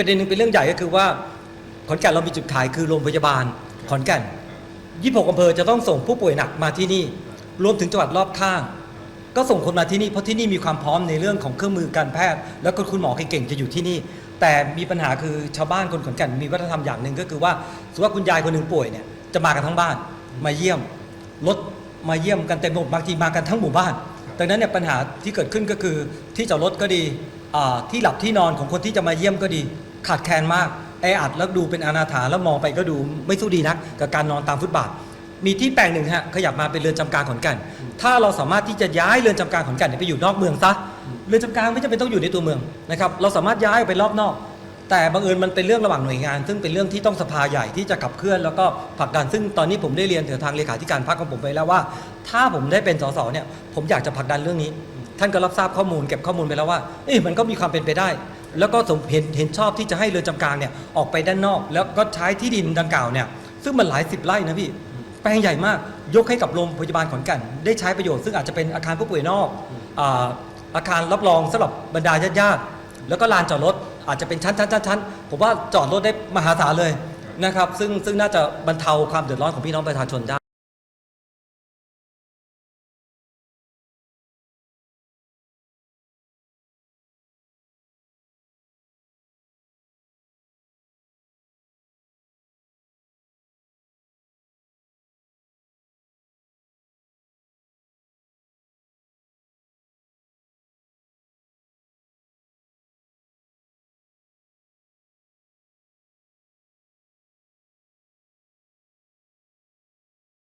ประเด็นหนึ่งเป็นเรื่องใหญ่ก็คือว่าขอนแก่นเรามีจุดขายคือโรงพยาบาลขอนแก่น 26อำเภอจะต้องส่งผู้ป่วยหนักมาที่นี่ รวมถึงจังหวัดรอบข้าง ก็ส่งคนมาที่นี่เพราะที่นี่มีความพร้อมในเรื่องของเครื่องมือการแพทย์ แล้วก็คุณหมอเก่งๆจะอยู่ที่นี่ แต่มีปัญหาคือชาวบ้านคนขอนแก่นมีวัฒนธรรมอย่างหนึ่งก็คือว่าสมมติว่าคุณยายคนหนึ่งป่วยเนี่ยจะมากันทั้งบ้านมาเยี่ยมรถมาเยี่ยมกันเต็มหมดบางทีมากันทั้งหมู่บ้านดังนั้นเนี่ยปัญหาที่เกิดขึ้นก็คือที่จอดรถก็ดี ที่หลับที่นอนของคนที่จะมาเยี่ยมก็ดี ขาดแคลนมากแออัดแล้วดูเป็นอนาถาแล้วมองไปก็ดูไม่สู้ดีนักกับการนอนตามฟุตบาท มีที่แปลงหนึ่งฮะขยับมาเป็นเรือนจำกลางขอนแก่นถ้าเราสามารถที่จะย้ายเรือนจำกลางขอนแก่นไปอยู่นอกเมืองซะเรือนจำกลางไม่จำเป็นต้องอยู่ในตัวเมืองนะครับเราสามารถย้ายไปรอบนอก แต่บังเอิญมันเป็นเรื่องระหว่างหน่วยงาน ซึ่งเป็นเรื่องที่ต้องสภาใหญ่ที่จะขับเคลื่อนแล้วก็ผลักดันซึ่งตอนนี้ผมได้เรียนถึงทางเลขาธิการพรรคของผมไปแล้วว่า ถ้าผมได้เป็นสสเนี่ยผมอยากจะผลักดันเรื่องนี้ ท่านก็รับทราบข้อมูลเก็บข้อมูลไปแล้วว่าเอ๊ะมันก็มีความเป็นไปได้ แล้วก็สมเห็นเห็นชอบที่จะให้เรือนจำกลางเนี่ยออกไปด้านนอก แล้วก็ใช้ที่ดินดังกล่าวเนี่ยซึ่งมันหลายสิบไร่นะพี่แปลงใหญ่มากยกให้กับโรงพยาบาลขอนแก่นได้ใช้ประโยชน์ซึ่งอาจจะเป็นอาคารผู้ป่วยนอกอาอาคารรับรองสำหรับบรรดาญาติๆแล้วก็ลานจอดรถอาจจะเป็นชั้นชั้นชั้นชั้นผมว่าจอดรถได้มหาศาลเลยนะครับซึ่งซึ่งน่าจะบรรเทาความเดือดร้อนของพี่น้องประชาชนได้